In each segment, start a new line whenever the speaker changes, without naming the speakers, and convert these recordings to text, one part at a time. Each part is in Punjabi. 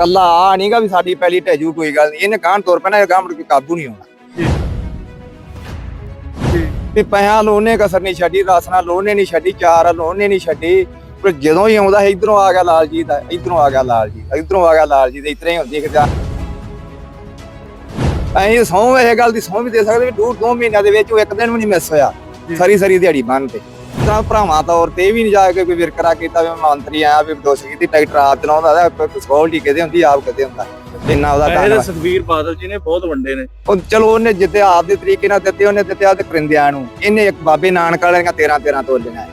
ਕੱਲਾ ਆ ਨਹੀਂਗਾ ਵੀ ਸਾਡੀ ਪਹਿਲੀ ਢਹਿਜੂ ਕੋਈ ਗੱਲ ਨਹੀਂ। ਇਹਨੇ ਕਾਹਨ ਤੁਰ ਪੈਣਾ ਇਹ ਗਾਂ ਮੁੜ ਕੇ ਕਾਬੂ ਨਹੀਂ ਆਉਣਾ ਵੀ ਪੈਸਾ ਲੋਨੇ ਕਸਰ ਨਹੀਂ ਛੱਡੀ ਰਸਨਾ ਲੋਨੇ ਨਹੀਂ ਛੱਡੀ ਚਾਰ ਲੋਨੇ ਨਹੀਂ ਛੱਡੀ। ਪਰ ਜਦੋਂ ਹੀ ਆਉਂਦਾ ਇਧਰੋਂ ਆ ਗਿਆ ਲਾਲਜੀਤ ਇਧਰੋਂ ਆ ਗਿਆ ਲਾਲਜੀਤ ਇਧਰੋਂ ਆ ਗਿਆ ਲਾਲਜੀਤ ਇਤਰੇ ਹੀ ਹੁੰਦੀ ਕਿਦਾਂ ਅਸੀਂ ਸੌਂ ਇਹ ਗੱਲ ਦੀ ਸੌਂ ਵੀ ਦੇ ਸਕਦੇ ਵੀ ਡੂਢ ਦੋ ਮਹੀਨਿਆਂ ਦੇ ਵਿੱਚ ਉਹ ਇੱਕ ਦਿਨ ਵੀ ਨਹੀਂ ਮਿਸ ਹੋਇਆ। ਸਾਰੀ ਸਾਰੀ ਦਿਹਾੜੀ ਬੰਨ ਤੇ। ਤਾਂ ਭਰਾਵਾਂ ਤੌਰ ਤੇ ਵੀ ਨਹੀਂ ਜਾ ਕੇ ਕੋਈ ਵਿਰਕਰਾ ਕੀਤਾ ਵੀ ਮੰਤਰੀ ਆਇਆ ਵੀ ਦੋਸ਼ ਕੀਤੀ ਟਰੈਕਟਰ ਆਪ ਚਲਾਉਂਦਾ ਦਾ ਸਕਿਉਰਟੀ ਕਿਤੇ ਹੁੰਦੀ ਆਪ ਕਿਤੇ ਹੁੰਦਾ। ਇੰਨਾ ਉਹਦਾ ਧੰਨਵਾਦ।
ਸੁਖਬੀਰ ਬਾਦਲ ਜੀ ਨੇ ਬਹੁਤ ਵੰਡੇ ਨੇ।
ਉਹ ਚਲੋ ਉਹਨੇ ਜਿੱਤੇ ਆਪ ਦੇ ਤਰੀਕੇ ਨਾਲ ਦਿੱਤੇ ਉਹਨੇ ਦਿੱਤੇ ਆਪਦੇ ਕਰਿੰਦਿਆਂ ਨੂੰ। ਇਹਨੇ ਇੱਕ ਬਾਬੇ ਨਾਨਕ ਵਾਲਿਆਂ 13 13 ਤੋਲੀਆਂ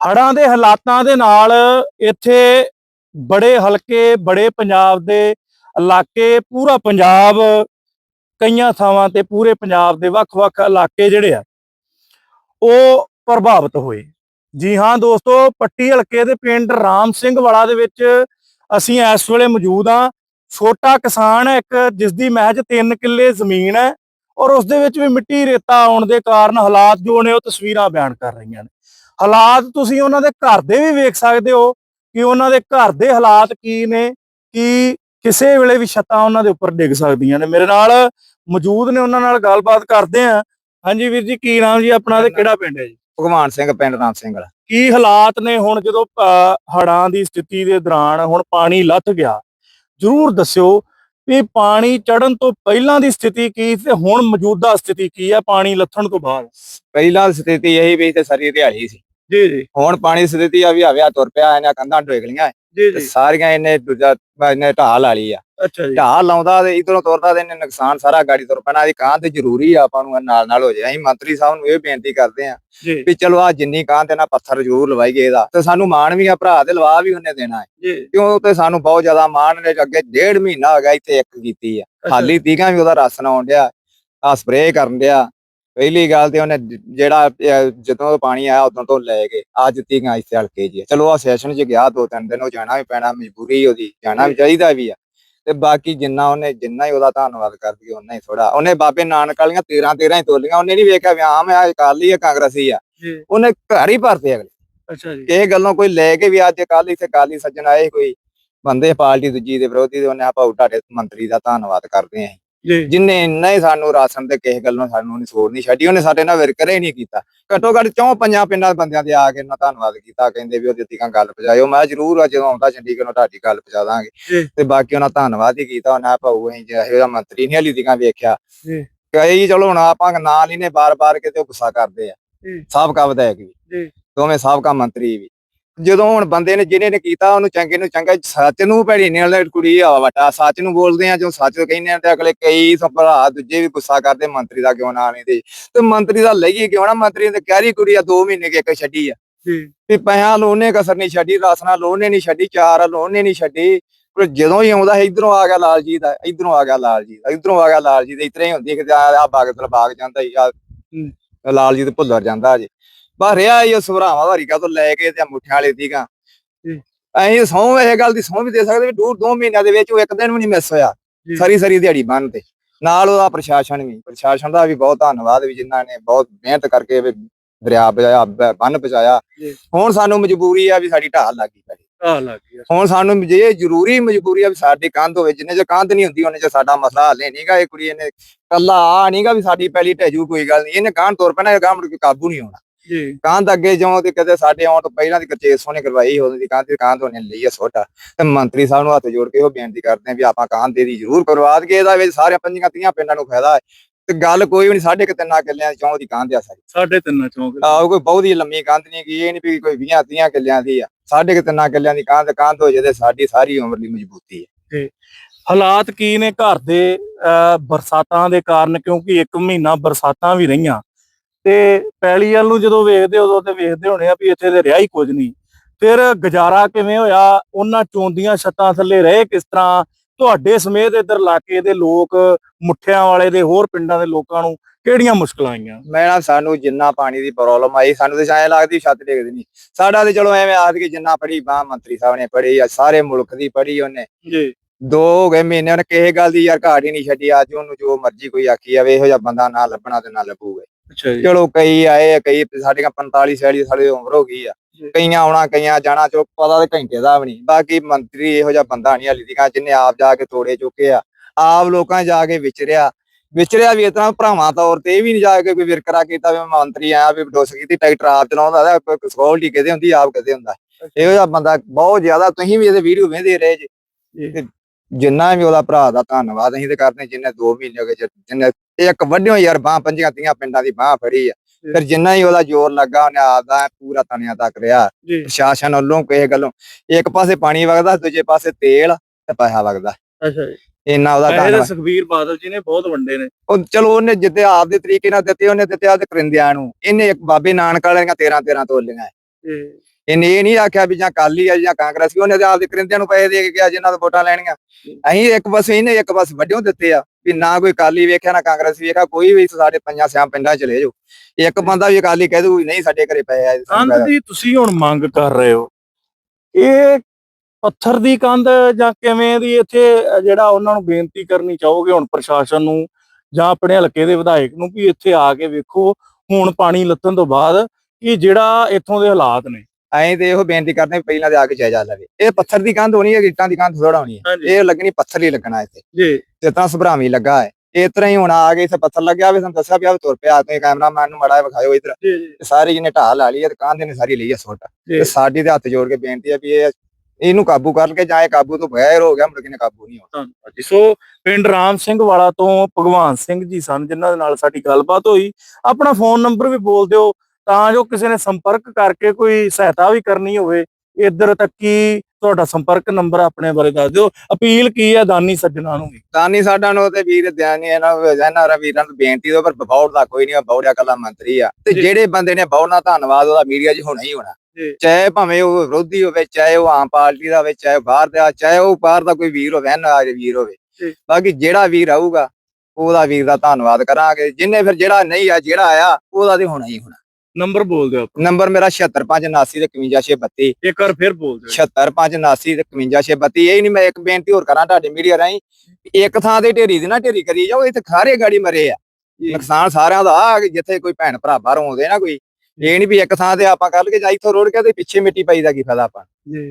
ਹੜਾਂ ਦੇ ਹਾਲਾਤਾਂ ਦੇ ਨਾਲ ਇੱਥੇ ਬੜੇ ਹਲਕੇ ਬੜੇ ਪੰਜਾਬ ਦੇ ਇਲਾਕੇ ਪੂਰਾ ਪੰਜਾਬ ਕਈਆਂ ਥਾਵਾਂ ਤੇ ਪੂਰੇ ਪੰਜਾਬ ਦੇ ਵੱਖ-ਵੱਖ ਇਲਾਕੇ ਜਿਹੜੇ ਆ ਉਹ ਪ੍ਰਭਾਵਿਤ ਹੋਏ। ਜੀ ਹਾਂ ਦੋਸਤੋ, ਪੱਟੀ ਹਲਕੇ ਦੇ ਪਿੰਡ ਰਾਮ ਸਿੰਘ ਵਾਲਾ ਦੇ ਵਿੱਚ ਅਸੀਂ ਇਸ ਵੇਲੇ ਮੌਜੂਦ ਹਾਂ। ਛੋਟਾ ਕਿਸਾਨ ਹੈ, ਇੱਕ ਜਿਸ ਦੀ ਮਹਿਜ 3 ਕਿੱਲੇ ਜ਼ਮੀਨ ਹੈ ਔਰ ਉਸ ਦੇ ਵਿੱਚ ਵੀ ਮਿੱਟੀ ਰੇਤਾ ਆਉਣ ਦੇ ਕਾਰਨ ਹਾਲਾਤ ਜੋ ਨੇ ਉਹ ਤਸਵੀਰਾਂ ਬਿਆਨ ਕਰ ਰਹੀਆਂ ਨੇ। ਹਾਲਾਤ ਤੁਸੀਂ ਉਹਨਾਂ ਦੇ ਘਰ ਦੇ ਵੀ ਵੇਖ ਸਕਦੇ ਹੋ ਕਿ ਉਹਨਾਂ ਦੇ ਘਰ ਦੇ ਹਾਲਾਤ ਕੀ ਨੇ, ਕਿ ਕਿਸੇ ਵੇਲੇ ਵੀ ਛੱਤਾਂ ਉਹਨਾਂ ਦੇ ਉੱਪਰ ਡਿੱਗ ਸਕਦੀਆਂ ਨੇ। ਮੇਰੇ ਨਾਲ ਮੌਜੂਦ ਨੇ, ਉਹਨਾਂ ਨਾਲ ਗੱਲਬਾਤ ਕਰਦੇ ਆ ਹਾਂਜੀ ਵੀਰ ਜੀ ਕੀ ਨਾਮ ਜੀ ਆਪਣਾ ਤੇ ਕਿਹੜਾ ਪਿੰਡ ਹੈ ਜੀ?
ਭਗਵਾਨ ਸਿੰਘ ਪਿੰਡ ਰਾਮ ਸਿੰਘ। ਵਾਲਾ
ਕੀ ਹਾਲਾਤ ਨੇ ਹੁਣ ਜਦੋਂ ਹੜ੍ਹਾਂ ਦੀ ਸਥਿਤੀ ਦੇ ਦੌਰਾਨ ਹੁਣ ਪਾਣੀ ਲੱਥ ਗਿਆ? ਜਰੂਰ ਦੱਸਿਓ ਵੀ ਪਾਣੀ ਚੜਨ ਤੋਂ ਪਹਿਲਾਂ ਦੀ ਸਥਿਤੀ ਕੀ ਤੇ ਹੁਣ ਮੌਜੂਦਾ ਸਥਿਤੀ ਕੀ ਹੈ ਪਾਣੀ ਲੱਥਣ ਤੋਂ ਬਾਅਦ?
ਪਹਿਲਾਂ ਸਥਿਤੀ ਇਹੀ ਵੀ ਤੇ ਸਾਰੀ ਦਿਹਾੜੀ ਸੀ।
ਜੀ ਜੀ।
ਹੁਣ ਪਾਣੀ ਸਥਿਤੀ ਆ ਵੀ ਹਵਿਆ ਤੁਰ ਪਿਆ ਇਹਨੇ ਕੰਧਾਂ ਢੋਕ ਲੀਆਂ
ਜੀ
ਤੇ ਸਾਰੀਆਂ ਇਹਨੇ ਦੂਜਾ ਇਹਨੇ ਢਾਹ ਲਾ ਲਈ ਆ।
ਅੱਛਾ ਜੀ।
ਢਾਹ ਲਾਉਂਦਾ ਤੇ ਇਧਰੋਂ ਤੁਰਦਾ ਤੇ ਇਹਨੇ ਨੁਕਸਾਨ ਸਾਰਾ ਗਾੜੀ ਤੁਰ ਪੈਣਾ। ਇਹ ਕਾਂ ਤੇ ਜ਼ਰੂਰੀ ਆ ਆਪਾਂ ਨੂੰ ਨਾਲ ਨਾਲ ਹੋ ਜਾਏ। ਅਸੀਂ ਮੰਤਰੀ ਸਾਹਿਬ ਨੂੰ ਇਹ ਬੇਨਤੀ ਕਰਦੇ ਆ
ਜੀ।
ਵੀ ਚਲੋ ਆ ਜਿੰਨੀ ਕਾਂ ਤੇ ਨਾ ਪੱਥਰ ਜ਼ਰੂਰ ਲਵਾਈਏ ਇਹਦਾ ਤੇ ਸਾਨੂੰ ਮਾਣ ਵੀ ਆ ਭਰਾ ਤੇ ਲਵਾ ਵੀ ਉਹਨੇ ਦੇਣਾ ਹੈ
ਜੀ।
ਕਿਉਂ ਤੇ ਸਾਨੂੰ ਬਹੁਤ ਜ਼ਿਆਦਾ ਮਾਣ ਨੇ ਅੱਗੇ ਡੇਢ ਮਹੀਨਾ ਹੋ ਗਿਆ ਇੱਥੇ ਇੱਕ ਕੀਤੀ ਆ। ਹਾਲੀ ਤੀਕਾਂ ਵੀ ਉਹਦਾ ਰਸ ਨਾ ਆਉਣ ਡਿਆ ਆ ਸਪਰੇਅ ਕਰਨ ਡਿਆ। ਪਹਿਲੀ ਗੱਲ ਤੇ ਉਹਨੇ ਜਿਹੜਾ ਜਦੋਂ ਪਾਣੀ ਆਇਆ ਉਦੋਂ ਤੋਂ ਲੈ ਕੇ ਅੱਜ ਤੀਕਾਂ ਇੱਥੇ ਹਲਕੇ ਜੀ। ਆ। ਚਲੋ ਆ ਸੈਸ਼ਨ 'ਚ ਗਿਆ ਦੋ ਤਿੰਨ ਦਿਨ ਉਹ ਜਾਣਾ ਵੀ ਪੈਣਾ ਮਜਬੂਰੀ ਉਹਦੀ ਜਾਣਾ ਵੀ ਚਾਹੀਦਾ ਵੀ ਆ। ਤੇ ਬਾਕੀ ਜਿੰਨਾ ਉਹਨੇ ਜਿੰਨਾ ਹੀ ਉਹਦਾ ਧੰਨਵਾਦ ਕਰਦੀ ਉਹਨਾਂ ਹੀ ਥੋੜਾ ਉਹਨੇ ਬਾਬੇ ਨਾਨਕ ਵਾਲੀਆਂ 13 13 ਹੀ ਤੋਲੀਆਂ ਉਹਨੇ ਨਹੀਂ ਵੇਖਿਆ ਵੀ ਆਮ ਆ ਅਕਾਲੀ ਆ ਕਾਂਗਰਸੀ ਆ। ਉਹਨੇ ਘਰ ਹੀ ਭਰਤੇ ਅਗਲੇ।
ਅੱਛਾ ਜੀ।
ਇਹ ਗੱਲੋਂ ਕੋਈ ਲੈ ਕੇ ਵੀ ਅੱਜ ਕੱਲ ਇੱਥੇ ਕਾਲੀ ਸੱਜਣ ਆਏ ਕੋਈ ਬੰਦੇ ਪਾਰਟੀ ਦੂਜੀ ਦੇ ਵਿਰੋਧੀ ਦੇ ਉਹਨੇ ਆਪਾਂ ਤੁਹਾਡੇ ਮੰਤਰੀ ਦਾ ਧੰਨਵਾਦ ਕਰਦੇ ਆਂ ਜਿਨੇ ਇੰਨਾ ਸਾਨੂੰ ਰਾਸ਼ਨ ਤੇ ਕਿਸੇ ਗੱਲੋਂ ਸਾਨੂੰ ਨਹੀਂ ਸੋੜ ਨਹੀਂ ਛੱਡੀ ਉਹਨੇ ਸਾਡੇ ਨਾਲ ਵਿਰਕਰੇ ਨਹੀਂ ਕੀਤਾ ਘੱਟੋ ਘੱਟ ਚੌਂ ਪੰਜਾਂ ਪਿੰਡਾਂ ਦੇ ਬੰਦਿਆਂ ਦੇ ਆ ਕੇ ਇਹਨਾਂ ਧੰਨਵਾਦ ਕੀਤਾ ਕਹਿੰਦੇ ਵੀ ਉਹਦੀ ਤੀਕਾਂ ਗੱਲ ਪਹੁੰਚਾਇਓ ਮੈਂ ਜ਼ਰੂਰ ਆ ਜਦੋਂ ਆਉਂਦਾ ਚੰਡੀਗੜ੍ਹ ਨੂੰ ਤੁਹਾਡੀ ਗੱਲ ਪਹੁੰਚਾ ਦਾਂਗੇ। ਤੇ ਬਾਕੀ ਉਹਨਾਂ ਧੰਨਵਾਦ ਹੀ ਕੀਤਾ ਉਹਨਾਂ ਭਾਊ ਅਸੀਂ ਜਿਹੜਾ ਇਹਦਾ ਮੰਤਰੀ ਨਹੀਂ ਹਲੀ ਤੀਕਾਂ ਵੇਖਿਆ। ਕਈ ਚਲੋ ਹੁਣ ਆਪਾਂ ਨਾਂ ਨੇ ਬਾਰ-ਬਾਰ ਕਿਤੇ ਉਹ ਗੁੱਸਾ ਕਰਦੇ ਆ। ਸਾਬਕਾ ਵਿਧਾਇਕ ਵੀ। ਦੋਵੇਂ ਸਾਬਕਾ ਮੰਤਰੀ ਵੀ ਜਦੋਂ ਹੁਣ ਬੰਦੇ ਨੇ ਜਿਹਨੇ ਨੇ ਕੀਤਾ ਉਹਨੂੰ ਚੰਗੇ ਨੂੰ ਚੰਗਾ ਸੱਚ ਨੂੰ ਭੈੜੀ ਨਾਲ ਕੁੜੀ ਆ ਵਟਾ ਸੱਚ ਨੂੰ ਬੋਲਦੇ ਆ ਜੋ ਸੱਚ ਕਹਿੰਦੇ ਆ ਤੇ ਅਗਲੇ ਕਈ ਭਰਾ ਦੂਜੇ ਵੀ ਗੁੱਸਾ ਕਰਦੇ ਮੰਤਰੀ ਦਾ ਕਿਉਂ ਨਾ ਨਹੀਂ ਤੇ ਤੇ ਮੰਤਰੀ ਦਾ ਲਈਏ ਕਿਉਂ ਨਾ ਮੰਤਰੀ ਨੇ ਕਹਿਰੀ ਕੁੜੀ ਆ 2 ਮਹੀਨੇ ਕੇ ਇੱਕ ਛੱਡੀ ਆ। ਵੀ ਪੈਸਾ ਲੋਨੇ ਕਸਰ ਨਹੀਂ ਛੱਡੀ ਰਸਨਾ ਲੋਨੇ ਨਹੀਂ ਛੱਡੀ ਚਾਰ ਲੋਨੇ ਨਹੀਂ ਛੱਡੀ। ਪਰ ਜਦੋਂ ਹੀ ਆਉਂਦਾ ਇਧਰੋਂ ਆ ਗਿਆ ਲਾਲਜੀਤ ਇਧਰੋਂ ਆ ਗਿਆ ਲਾਲਜੀਤ ਇਧਰੋਂ ਆ ਗਿਆ ਲਾਲਜੀਤ ਇਤਰੇ ਹੀ ਹੁੰਦੀ ਕਿ ਆ ਬਾਗ ਤਲ ਬਾਗ ਜਾਂਦਾ ਹੀ ਆ ਲਾਲਜੀਤ ਭੁੱਲਰ ਜਾਂਦਾ ਜੀ। ਬਸ ਰਿਹਾ ਇਹ ਸੁਭਰਾਵਾਂ ਦਾ ਹਰੀਕਾ ਤੋਂ ਲੈ ਕੇ ਤੇ ਮੁੱਠਿਆਂ ਵਾਲੇ
ਜੀ।
ਅਸੀਂ ਸੌਂ ਇਹ ਗੱਲ ਦੀ ਸੌਂ ਵੀ ਦੇ ਸਕਦੇ ਵੀ ਡੂਢ ਦੋ ਮਹੀਨਿਆਂ ਦੇ ਵਿੱਚ ਉਹ ਇੱਕ ਦਿਨ ਵੀ ਨਹੀਂ ਮਿਸ ਹੋਇਆ।
ਜੀ।
ਸਾਰੀ ਸਾਰੀ ਦਿਹਾੜੀ ਬੰਨ ਤੇ। ਨਾਲ ਉਹਦਾ ਪ੍ਰਸ਼ਾਸਨ ਵੀ। ਪ੍ਰਸ਼ਾਸਨ ਦਾ ਵੀ ਬਹੁਤ ਧੰਨਵਾਦ ਵੀ ਜਿਨ੍ਹਾਂ ਨੇ ਬਹੁਤ ਮਿਹਨਤ ਕਰਕੇ ਵੀ ਦਰਿਆ ਬਚਾਇਆ ਬ- ਬੰਨ ਬਚਾਇਆ।
ਜੀ।
ਹੁਣ ਸਾਨੂੰ ਮਜਬੂਰੀ ਆ ਵੀ ਸਾਡੀ ਢਾਲ ਲੱਗੀ ਪਈ
ਆ ਲੱਗ
ਹੁਣ ਸਾਨੂੰ ਜੇ ਜ਼ਰੂਰੀ ਮਜਬੂਰੀ ਆ ਵੀ ਸਾਡੀ ਕੰਧ ਹੋਵੇ ਜਿੰਨੇ ਚ ਕੰਧ ਨਹੀਂ ਹੁੰਦੀ ਉਹਨੇ ਚ ਸਾਡਾ ਮਸਲਾ ਹੱਲ ਨਹੀਂ ਨਹੀਂਗਾ। ਇਹ ਕੁੜੀ ਇਹਨੇ ਕੱਲਾ ਆ ਨਹੀਂਗਾ ਵੀ ਸਾਡੀ ਪਹਿਲੀ ਢਹਿਜੂ ਕੋਈ ਗੱਲ ਨਹੀਂ। ਇਹਨੇ ਕਾਹਨ ਤੁਰ ਪੈਣਾ ਇਹ ਗਾਂ ਮੁੜ ਕੇ ਕਾਬੂ ਨਹੀਂ ਆਉਣਾ
ਜੀ।
ਕੰਧ ਅੱਗੇ ਜਿਉਂ ਤੇ ਕਦੇ ਸਾਡੇ ਆਉਣ ਤੋਂ ਪਹਿਲਾਂ ਦੀ ਕਰਚੇਸ ਉਹਨੇ ਕਰਵਾਈ ਉਹਦੀ ਦੀ ਕੰਧ ਕੰਧ ਉਹਨੇ ਲਈ ਆ ਛੋਟਾ ਤੇ ਮੰਤਰੀ ਸਾਹਿਬ ਨੂੰ ਹੱਥ ਜੋੜ ਕੇ ਉਹ ਬੇਨਤੀ ਕਰਦੇ ਆ ਵੀ ਆਪਾਂ ਕੰਧ ਦੇ ਦੀ ਜ਼ਰੂਰ ਕਰਵਾ ਦਈਏ ਇਹਦਾ ਵਿੱਚ ਸਾਰੇ ਪੰਜੀਆਂ ਤੀਆਂ ਪਿੰਡਾਂ ਨੂੰ ਫਾਇਦਾ ਹੈ। ਤੇ ਗੱਲ ਕੋਈ ਵੀ ਨਹੀਂ ਸਾਡੇ ਕਿ ਤਿੰਨਾਂ ਕਿੱਲਿਆਂ ਦੀ ਚੌਂ ਦੀ ਕੰਧ ਆ ਸਾਡੀ।
ਸਾਢੇ ਤਿੰਨ ਚੌਂਕ
ਆਹ ਕੋਈ ਬਹੁਤੀ ਲੰਮੀ ਕੰਧ ਨਹੀਂ ਕੀ ਇਹ ਨਹੀਂ ਵੀ ਕੋਈ 20 30 ਕਿੱਲਿਆਂ ਦੀ ਆ। ਸਾਡੇ ਕਿ ਤਿੰਨਾਂ ਕਿੱਲਿਆਂ ਦੀ ਕੰਧ ਕੰਧ ਹੋ ਜੇ ਤੇ ਸਾਡੀ ਸਾਰੀ ਉਮਰ ਲਈ ਮਜ਼ਬੂਤੀ ਹੈ।
ਹਾਲਾਤ ਕੀ ਨੇ ਘਰ ਦੇ ਬਰਸਾਤਾਂ ਦੇ ਕਾਰਨ ਕਿਉਂਕਿ ਇੱਕ ਮਹੀਨਾ ਬਰਸਾਤਾਂ ਵੀ ਰਹੀਆਂ। ਤੇ ਪੈਲੀ ਵੱਲ ਨੂੰ ਜਦੋਂ ਵੇਖਦੇ ਉਦੋਂ ਤੇ ਵੇਖਦੇ ਹੋਣੇ ਆ ਵੀ ਇੱਥੇ ਤੇ ਰਿਹਾ ਹੀ ਕੁਝ ਨਹੀਂ। ਫਿਰ ਗੁਜ਼ਾਰਾ ਕਿਵੇਂ ਹੋਇਆ? ਉਹਨਾਂ ਚੋਂਦੀਆਂ ਛੱਤਾਂ ਥੱਲੇ ਰਹੇ ਕਿਸ ਤਰ੍ਹਾਂ? ਤੁਹਾਡੇ ਸਮੇਤ ਇੱਧਰ ਇਲਾਕੇ ਦੇ ਲੋਕ ਮੁੱਠਿਆਂ ਵਾਲੇ ਦੇ ਹੋਰ ਪਿੰਡਾਂ ਦੇ ਲੋਕਾਂ ਨੂੰ ਕਿਹੜੀਆਂ ਮੁਸ਼ਕਲਾਂ ਆਈਆਂ?
ਮੈਂ ਨਾ ਸਾਨੂੰ ਜਿੰਨਾ ਪਾਣੀ ਦੀ ਪ੍ਰੋਬਲਮ ਆਈ ਸਾਨੂੰ ਤੇ ਐਂ ਲੱਗਦੀ ਛੱਤ ਡੇਗਦੀ ਨਹੀਂ। ਸਾਡਾ ਤੇ ਚਲੋ ਐਵੇਂ ਆਦ ਕੇ ਜਿੰਨਾ ਪੜੀ ਬਾਹ ਮੰਤਰੀ ਸਾਹਿਬ ਨੇ ਪੜੀ ਆ ਸਾਰੇ ਮੁਲਕ ਦੀ ਪੜੀ ਉਹਨੇ।
ਜੀ।
ਦੋ ਹੋ ਗਏ ਮਹੀਨੇ ਉਹਨੇ ਕਿਸੇ ਗੱਲ ਦੀ ਯਾਰ ਘਾਟ ਹੀ ਨਹੀਂ ਛੱਡੀ ਅੱਜ ਉਹਨੂੰ ਜੋ ਮਰਜ਼ੀ ਕੋਈ ਆਖੀ ਜਾਵੇ ਇਹੋ ਜਿਹਾ ਬੰਦਾ ਨਾ ਲੱਭਣਾ ਤੇ ਨਾ ਲੱਭੂਗਾ।
ਅੱਛਾ ਜੀ।
ਚਲੋ ਕਈ ਆਏ ਆ, ਕਈ ਸਾਡੇ 45 46 ਸਾਲ ਦੀ ਉਮਰ ਹੋ ਗਈ ਆ। ਕਈਆਂ ਆਉਣਾ ਕਈਆਂ ਜਾਣਾ ਚੋ ਪਤਾ ਤੇ ਘੰਟੇ ਦਾ ਵੀ ਨਹੀਂ। ਬਾਕੀ ਮੰਤਰੀ ਇਹੋ ਜਿਹਾ ਬੰਦਾ ਨਹੀਂ ਹਲੀ ਦੀ ਜਿਹਨੇ ਆਪ ਜਾ ਕੇ ਤੋੜੇ ਚੁੱਕੇ ਆ। ਆਪ ਲੋਕਾਂ ਜਾ ਕੇ ਵਿਚਰਿਆ। ਵਿਚਰਿਆ ਵੀ ਇਤਨਾ ਭਰਾਵਾਂ ਤੌਰ ਤੇ ਇਹ ਵੀ ਨਹੀਂ ਜਾ ਕੇ ਕੋਈ ਵਿਰਕਰਾ ਕੀਤਾ ਵੀ ਮੰਤਰੀ ਆ ਵੀ ਡੋਸ ਕੀਤੀ ਟਰੈਕਟਰ ਆਪ ਚਲਾਉਂਦਾ ਸਕਿਉਰਟੀ ਕਿਤੇ ਹੁੰਦੀ ਆਪ ਕਿਤੇ ਹੁੰਦਾ। ਇਹੋ ਜਿਹਾ ਬੰਦਾ ਬਹੁਤ ਜ਼ਿਆਦਾ ਤੁਸੀਂ ਵੀ ਇਹਦੇ ਵੀਡੀਓ ਵੇਖਦੇ ਰਹੇ ਜੀ। ਜਿੰਨਾ ਵੀ ਉਹਦਾ ਭਰਾ ਦਾ ਧੰਨਵਾਦ ਅਸੀਂ ਤੇ ਕਰਦੇ ਜਿੰਨੇ 2 ਮਹੀਨੇ ਹੋ ਗਏ ਜਿੰਨੇ ਇੱਕ ਵੱਡਿਓ ਯਾਰ ਬਾਹ ਪੰਜੀਆਂ ਤੀਆਂ ਪਿੰਡਾਂ ਦੀ ਬਾਹ ਫੜੀ ਆ। ਫਿਰ ਜਿੰਨਾ ਹੀ ਉਹਦਾ ਜ਼ੋਰ ਲੱਗਾ ਉਹਨੇ ਆਪਦਾ ਪੂਰਾ ਤਣਿਆ ਤੱਕ
ਜੀ।
ਪ੍ਰਸ਼ਾਸਨ ਵੱਲੋਂ ਕਿਸੇ ਗੱਲੋਂ ਇੱਕ ਪਾਸੇ ਪਾਣੀ ਵਗਦਾ ਦੂਜੇ ਪਾਸੇ ਤੇਲ ਤੇ ਪੈਸਾ ਵਗਦਾ।
ਅੱਛਾ ਜੀ।
ਇੰਨਾ ਉਹਦਾ ਧੰਨਵਾਦ।
ਸੁਖਬੀਰ ਬਾਦਲ ਜੀ ਨੇ ਬਹੁਤ ਵੰਡੇ ਨੇ।
ਉਹ ਚਲੋ ਉਹਨੇ ਜਿੱਤੇ ਆਪਦੇ ਤਰੀਕੇ ਨਾਲ ਦਿੱਤੇ ਉਹਨੇ ਦਿੱਤੇ ਆਪਦੇ ਕਰਿੰਦਿਆਂ ਨੂੰ। ਇਹਨੇ ਇੱਕ ਬਾਬੇ ਨਾਨਕ ਵਾਲਿਆਂ ਦੀਆਂ 13 13 ਤੋਲੀਆਂ ਇਹਨੇ ਇਹ ਨਹੀਂ ਆਖਿਆ ਵੀ ਜਾਂ ਕਾਲੀ ਆ ਜਾਂ ਕਾਂਗਰਸੀ ਉਹਨੇ ਤੇ ਆਪਦੇ ਕਰਿੰਦਿਆਂ ਨੂੰ ਪੈਸੇ ਦੇ ਕੇ ਗਿਆ ਜਿਨ੍ਹਾਂ ਤੋਂ ਵੋਟਾਂ ਲੈਣੀਆਂ। ਅਸੀਂ ਇੱਕ ਪਾਸੇ ਇਹਨੇ ਇੱਕ ਪਾਸੇ ਵੱਡਿਓ ਦਿੱਤੇ ਆ। ਵੀ ਨਾ ਕੋਈ ਕਾਲੀ ਵੇਖਿਆ ਨਾ ਕਾਂਗਰਸੀ ਵੇਖਿਆ ਕੋਈ ਵੀ ਸਾਡੇ ਪੰਜਾਂ ਸਿਆਂ ਪਿੰਡਾਂ ਚ ਚਲੇ ਜਾਓ। ਇੱਕ ਬੰਦਾ ਵੀ ਅਕਾਲੀ ਕਹਿ ਦੂ ਨਹੀਂ ਸਾਡੇ ਘਰੇ ਪਏ ਆ
ਕੰਧ ਦੀ ਤੁਸੀਂ ਹੁਣ ਮੰਗ ਕਰ ਰਹੇ ਹੋ। ਇਹ ਪੱਥਰ ਦੀ ਕੰਧ ਜਾਂ ਕਿਵੇਂ ਦੀ ਇੱਥੇ ਜਿਹੜਾ ਉਹਨਾਂ ਨੂੰ ਬੇਨਤੀ ਕਰਨੀ ਚਾਹੋਗੇ ਹੁਣ ਪ੍ਰਸ਼ਾਸਨ ਨੂੰ ਜਾਂ ਆਪਣੇ ਹਲਕੇ ਦੇ ਵਿਧਾਇਕ ਨੂੰ ਵੀ ਇੱਥੇ ਆ ਕੇ ਵੇਖੋ। ਹੁਣ ਪਾਣੀ ਲੱਥਣ ਤੋਂ ਬਾਅਦ ਕਿ ਜਿਹੜਾ ਇੱਥੋਂ ਦੇ ਹਾਲਾਤ ਨੇ।
ਅਸੀਂ ਤੇ ਇਹੋ ਬੇਨਤੀ ਕਰਦੇ ਵੀ ਪਹਿਲਾਂ ਤੇ ਆ ਕੇ ਜਾਇਜ਼ਾ ਲਵੇ। ਇਹ ਪੱਥਰ ਦੀ ਕੰਧ ਹੋਣੀ ਹੈ ਇੱਟਾਂ ਦੀ ਕੰਧ ਥੋੜਾ ਹੋਣੀ ਹੈ।
ਹਾਂਜੀ।
ਇਹ ਲੱਗਣੀ ਪੱਥਰ ਹੀ ਲੱਗਣਾ ਇੱਥੇ।
ਜੀ।
ਤੇ ਤਾਂ ਸਭਰਾਵੀ ਲੱਗਾ ਹੈ। ਇਸ ਤਰ੍ਹਾਂ ਹੀ ਹੁਣ ਆ ਕੇ ਇੱਥੇ ਪੱਥਰ ਲੱਗਿਆ ਵੀ ਸਾਨੂੰ ਦੱਸਿਆ ਵੀ ਆ ਤੁਰ ਪਿਆ ਤੁਸੀਂ ਕੈਮਰਾਮੈਨ ਨੂੰ ਮੜਾ ਵਿਖਾਇਓ ਇਧਰ।
ਜੀ ਜੀ।
ਸਾਰੀ ਜਿਹਨੇ ਢਾਹ ਲਾ ਲਈ ਹੈ ਤੇ ਕੰਧ ਨੇ ਸਾਰੀ ਲਈ ਹੈ ਸੁੱਟ।
ਜੀ।
ਤੇ ਸਾਡੀ ਦੇ ਹੱਥ ਜੋੜ ਕੇ ਬੇਨਤੀ ਹੈ ਵੀ ਇਹ ਇਹਨੂੰ ਕਾਬੂ ਕਰਕੇ ਜਾਂ ਇਹ ਕਾਬੂ ਤੋਂ ਬਗੈਰ ਹੋ ਗਿਆ ਮੁੜ ਕੇ ਨੇ ਕਾਬੂ ਨਹੀਂ ਹੋਣਾ।
ਧੰਨਵਾਦ ਜੀ। ਸੋ ਪਿੰਡ ਰਾਮ ਸਿੰਘ ਵਾਲਾ ਤੋਂ ਭਗਵਾਨ ਸਿੰਘ ਜੀ ਸਨ ਜਿਨ੍ਹਾਂ ਦੇ ਨਾਲ ਸਾਡੀ ਗੱਲਬਾਤ ਹੋਈ। ਆਪਣਾ ਫੋਨ ਨੰਬਰ ਵੀ ਬੋਲ ਦਿਓ। ਤਾਂ ਜੋ ਕਿਸੇ ਨੇ ਸੰਪਰਕ ਕਰਕੇ ਕੋਈ ਸਹਾਇਤਾ ਵੀ ਕਰਨੀ ਹੋਵੇ ਇੱਧਰ ਤੱਕ ਕੀ ਤੁਹਾਡਾ ਸੰਪਰਕ ਨੰਬਰ ਆਪਣੇ ਬਾਰੇ ਦੱਸ ਦਿਓ। ਅਪੀਲ ਕੀ ਹੈ ਦਾਨੀ ਸੱਜਣਾ ਨੂੰ ਵੀ?
ਦਾਨੀ ਸਾਡਾ ਨੂੰ ਤੇ ਵੀਰ ਦਿਆਨੀ ਇਹਨਾਂ ਇਹਨਾਂ ਰਾ ਵੀਰਾਂ ਨੂੰ ਬੇਨਤੀ ਦੋ ਪਰ ਬੌੜ ਦਾ ਕੋਈ ਨਹੀਂ ਬੌੜਿਆ ਕੱਲਾ ਮੰਤਰੀ ਆ। ਤੇ। ਜਿਹੜੇ ਬੰਦੇ ਨੇ ਬੌੜਨਾ ਧੰਨਵਾਦ ਉਹਦਾ ਮੀਡੀਆ 'ਚ ਹੋਣਾ ਹੀ ਹੋਣਾ। ਚਾਹੇ ਭਾਵੇਂ ਉਹ ਵਿਰੋਧੀ ਹੋਵੇ ਚਾਹੇ ਉਹ ਆਮ ਪਾਰਟੀ ਦਾ ਹੋਵੇ ਚਾਹੇ ਬਾਹਰ ਦਾ ਚਾਹੇ ਉਹ ਬਾਹਰ ਦਾ ਕੋਈ ਵੀਰ ਹੋਵੇ ਨਾ ਵੀਰ ਹੋਵੇ। ਬਾਕੀ ਜਿਹੜਾ ਵੀਰ ਆਊਗਾ ਉਹਦਾ ਵੀਰ ਦਾ ਧੰਨਵਾਦ ਕਰਾਂਗੇ। ਜਿੰਨੇ ਫਿਰ ਜਿਹੜਾ ਨਹੀਂ ਆ ਜਿਹੜਾ ਆਇਆ ਉਹਦਾ ਤੇ ਹੋਣਾ ਹੀ ਹੋਣਾ।
ਨੰਬਰ ਬੋਲ ਦਿਓ
ਨੰਬਰ ਮੇਰਾ 76579 ਤੇ 51632
ਇੱਕ ਵਾਰ ਫਿਰ ਬੋਲ ਦਿਓ।
76579 ਤੇ 51632 ਇਹ ਨਹੀਂ ਮੈਂ ਇੱਕ ਬੇਨਤੀ ਹੋਰ ਕਰਾਂ ਤੁਹਾਡੀ ਮੀਡੀਆ ਰਾਹੀਂ ਇੱਕ ਥਾਂ ਤੇ ਢੇਰੀ ਦੀ ਨਾ ਢੇਰੀ ਕਰੀ ਜਾਓ ਇੱਥੇ ਖਾਰੇ ਗਾੜੀ ਮਰੇ ਆ। ਨੁਕਸਾਨ ਸਾਰਿਆਂ ਦਾ ਆ ਕਿ ਜਿੱਥੇ ਕੋਈ ਭੈਣ ਭਰਾ ਬਾਹਰੋਂ ਆਉਂਦੇ ਨਾ ਕੋਈ। ਇਹ ਨਹੀਂ ਵੀ ਇੱਕ ਥਾਂ ਤੇ ਆਪਾਂ ਕਰ ਲਈਏ ਜਾਂ ਇੱਥੋਂ ਰੋੜ ਕੇ ਤੇ ਪਿੱਛੇ ਮਿੱਟੀ ਪਈ ਦਾ ਕੀ ਫਾਇਦਾ ਆਪਾਂ
ਜੀ।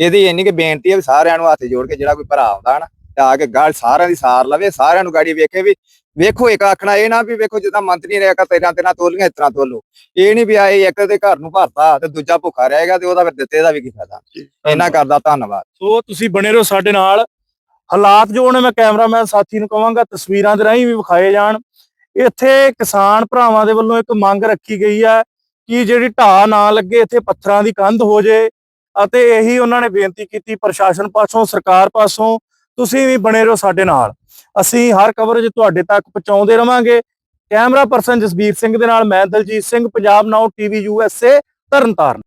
ਇਹਦੀ ਇੰਨੀ ਕਿ ਬੇਨਤੀ ਹੈ ਸਾਰਿਆਂ ਨੂੰ ਹੱਥ ਜੋੜ ਕੇ ਜਿਹੜਾ ਕੋਈ ਭਰਾ ਆਉਂਦਾ ਨਾ ਤੇ ਆ ਕੇ ਗਾਲ ਸਾਰਿਆਂ ਦੀ ਸਾਰ ਲਵੇ ਸਾਰਿਆਂ ਨੂੰ ਗਾੜੀ ਵੇਖੇ ਵੀ ਵੇਖੋ ਇੱਕ ਆਖਣਾ ਇਹ ਨਾ ਵੀ ਵੇਖੋ ਜਿੱਦਾਂ ਮੰਤਰੀ ਨੇ ਇੱਕ ਤੇਰਾਂ ਤੇਰਾਂ ਤੋਲੀਆਂ ਇਸ ਤਰ੍ਹਾਂ ਤੋਲੋ। ਇਹ ਨਹੀਂ ਵੀ ਆਏ ਇੱਕ ਦੇ ਘਰ ਨੂੰ ਭਰਤਾ ਤੇ ਦੂਜਾ ਭੁੱਖਾ ਰਹੇਗਾ ਤੇ ਉਹਦਾ ਫਿਰ ਦਿੱਤੇ ਦਾ ਵੀ ਕੀ ਫਾਇਦਾ। ਇਹਨਾਂ ਕਰਦਾ ਧੰਨਵਾਦ।
ਸੋ ਤੁਸੀਂ ਬਣੇ ਰਹੋ ਸਾਡੇ ਨਾਲ। ਹਾਲਾਤ ਜੋ ਨੇ ਮੈਂ ਕੈਮਰਾਮੈਨ ਸਾਥੀ ਨੂੰ ਕਹਾਂਗਾ ਤਸਵੀਰਾਂ ਦੇ ਰਾਹੀਂ ਵੀ ਵਿਖਾਏ ਜਾਣ। ਇੱਥੇ ਕਿਸਾਨ ਭਰਾਵਾਂ ਦੇ ਵੱਲੋਂ ਇੱਕ ਮੰਗ ਰੱਖੀ ਗਈ ਹੈ ਕਿ ਜਿਹੜੀ ਢਾਹ ਨਾ ਲੱਗੇ ਇੱਥੇ ਪੱਥਰਾਂ ਦੀ ਕੰਧ ਹੋ ਜੇ। ਅਤੇ ਇਹੀ ਉਹਨਾਂ ਨੇ ਬੇਨਤੀ ਕੀਤੀ ਪ੍ਰਸ਼ਾਸਨ ਪਾਸੋਂ ਸਰਕਾਰ ਪਾਸੋਂ ਤੁਸੀਂ ਵੀ ਬਣੇ ਰਹੋ ਸਾਡੇ ਨਾਲ। ਅਸੀਂ ਹਰ ਕਵਰੇਜ ਤੁਹਾਡੇ ਤੱਕ ਪਹੁੰਚਾਉਂਦੇ ਰਵਾਂਗੇ। ਕੈਮਰਾ ਪਰਸਨ ਜਸਬੀਰ ਸਿੰਘ ਦੇ ਨਾਲ, ਮੈਂ Daljit Singh, Punjab now TV USA Tarn Taran.